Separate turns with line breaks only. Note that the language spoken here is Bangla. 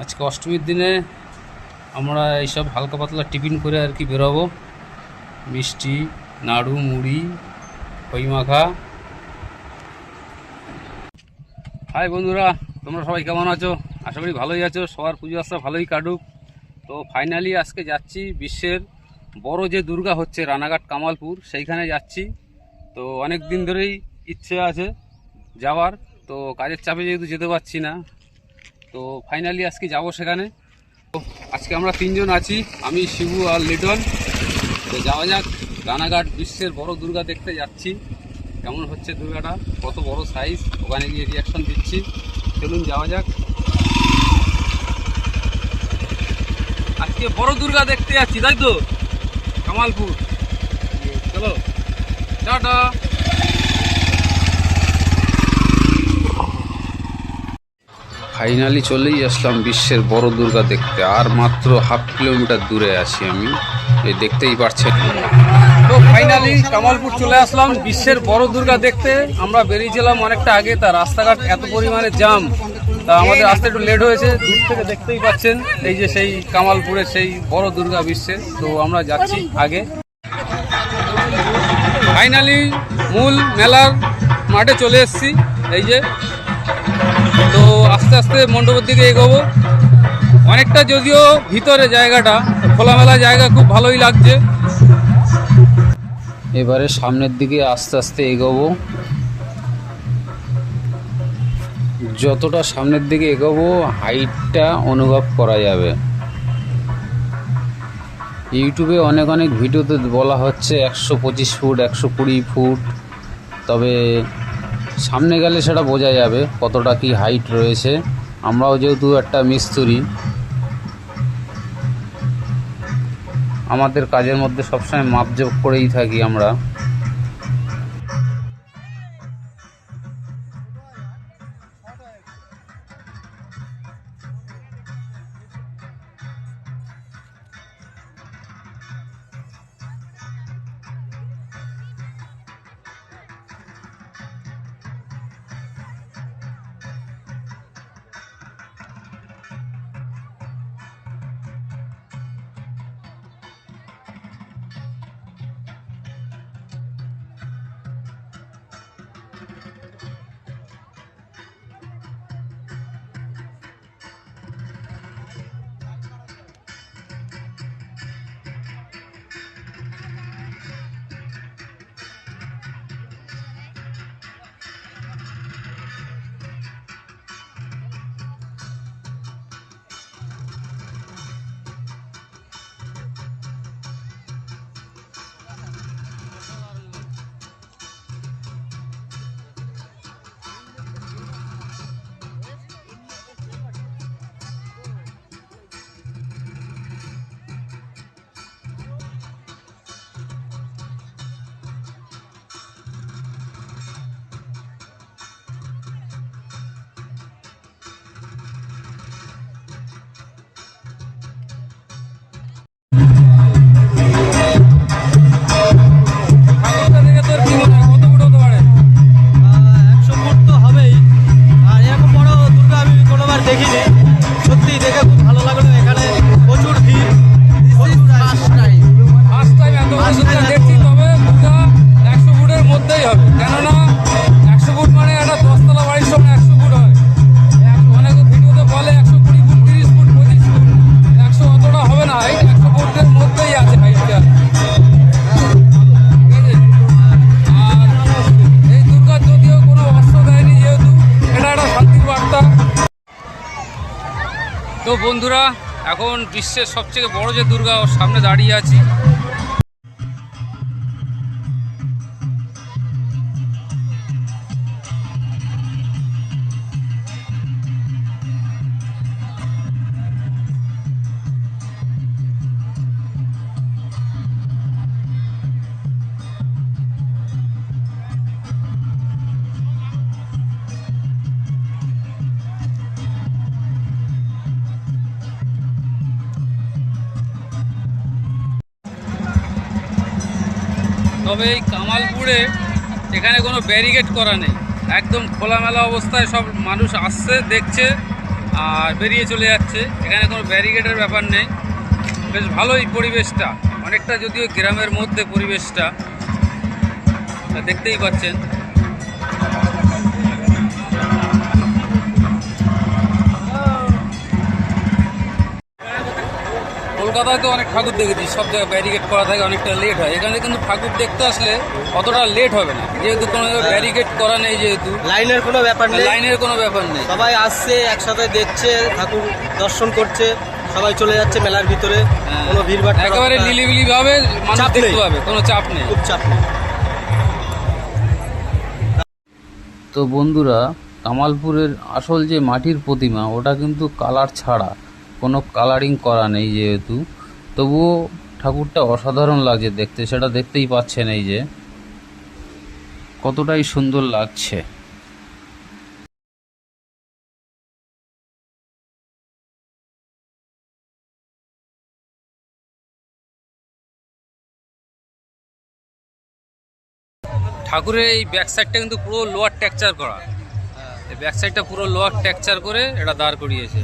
আজকে অষ্টমীর দিনে আমরা এইসব হালকা পাতলা টিফিন করে আর কি বেরোবো। মিষ্টি, নাড়ু, মুড়ি খই মাখা। হাই বন্ধুরা, তোমরা সবাই কেমন আছো? আশা করি ভালোই আছো। সবার পুজো আসা ভালোই কাটুক। তো ফাইনালি আজকে যাচ্ছি বিশ্বের বড় যে দুর্গা হচ্ছে রানাঘাট কামালপুর, সেইখানে যাচ্ছি। তো অনেক দিন ধরেই ইচ্ছে আছে যাওয়ার। তো কাজের চাপে যেহেতু যেতে পারছি না তো ফাইনালি আজকে যাব সেখানে। আজকে আমরা তিনজন আছি, আমি, শিবু আর লিটন। তো যাওয়া যাক, রানাঘাট বিশ্বের বড় দুর্গা দেখতে যাচ্ছি। কেমন হচ্ছে দুর্গাটা? কত বড় সাইজ ওখানে গিয়ে রিয়াকশন দিচ্ছি। চলুন যাওয়া যাক। আজকে বড় দুর্গা দেখতে যাচ্ছি, তাই তো? কামালপুর। চলো। টাটা। ফাইনালি চলেই আসলাম বিশ্বের বড় দুর্গা দেখতে। আর মাত্র হাফ কিলোমিটার দূরে আছি আমি। এই দেখতেই পারছেন। তো ফাইনালি কামালপুর চলে আসলাম বিশ্বের বড় দুর্গা দেখতে। আমরা বেরিয়েছিলাম অনেকটা আগে, তা রাস্তাঘাট এত পরিমাণে জাম, তা আমাদের আসতে একটু লেট হয়েছে। দূর থেকে দেখতেই পাচ্ছেন, এই যে সেই কামালপুরের সেই বড় দুর্গা বিশ্বের তো আমরা যাচ্ছি আগে। ফাইনালি মূল মেলার মাঠে চলে এসেছি, এই যে তো আস্তে আস্তে মণ্ডপের দিকে এগোবো। অনেকটা যদিও ভিতরে জায়গাটা, খোলামেলা জায়গা খুব ভালোই লাগছে। এবারে সামনের দিকে আস্তে আস্তে এগোবো। যতটা সামনের দিকে এগোবো, হাইটটা অনুভব করা যাবে। ইউটিউবে অনেক অনেক ভিডিওতে বলা হচ্ছে একশো পঁচিশ ফুট, একশো কুড়ি ফুট, তবে সামনে গেলে সেটা বোঝা যাবে কতটা কি হাইট রয়েছে। আমরাও যেহেতু একটা মিস্ত্রি, আমাদের কাজের মধ্যে সবসময় মাপজোপ করেই থাকি আমরা। Thank you. বন্ধুরা এখন বিশ্বের সবথেকে বড় যে দুর্গা সামনে দাঁড়িয়ে আছি। তবে এই কামালপুরে এখানে কোনো ব্যারিকেড করা নেই। একদম খোলামেলা অবস্থায় সব মানুষ আসছে, দেখছে আর বেরিয়ে চলে যাচ্ছে। এখানে কোনো ব্যারিকেডের ব্যাপার নেই। বেশ ভালোই পরিবেশটা। অনেকটা যদিও গ্রামের মধ্যে পরিবেশটা। দেখতেই পাচ্ছেন। কলকাতায় তো অনেক ঠাকুর দেখেছি সব জায়গায় ব্যারিকেড করা থাকে অনেকটা লেট হয়। এখানে কিন্তু ঠাকুর দেখতে আসলে অতটা লেট হবে না। যেহেতু কোনো ব্যারিকেড করা নেই যেহেতু
লাইনের কোনো ব্যাপার নেই।
লাইনের কোনো ব্যাপার নেই।
সবাই আসছে একসাথে দেখছে ঠাকুর দর্শন করছে সবাই চলে যাচ্ছে মেলার ভিতরে
হ্যাঁ।
কোনো ভিড়ভাড়
একেবারে নিলিবিলি ভাবে মানুষ
চাপ
দেখতে
নেই।
পাবে কোনো চাপ নেই।
খুব চাপ নেই।
তো বন্ধুরা কামালপুরের আসল যে মাটির প্রতিমা ওটা কিন্তু কালার ছাড়া। কোনো কালারিং করা নেই যেহেতু। তবুও ঠাকুরটা অসাধারণ লাগছে দেখতে, সেটা দেখতেই পাচ্ছেন এই যে। কতটাই সুন্দর লাগছে। ঠাকুরের এই ব্যাক সাইডটা কিন্তু পুরো লোয়ার টেক্সচার করা। এই ব্যাক সাইডটা পুরো লোয়ার টেক্সচার করে এটা দাঁড় করিয়েছে।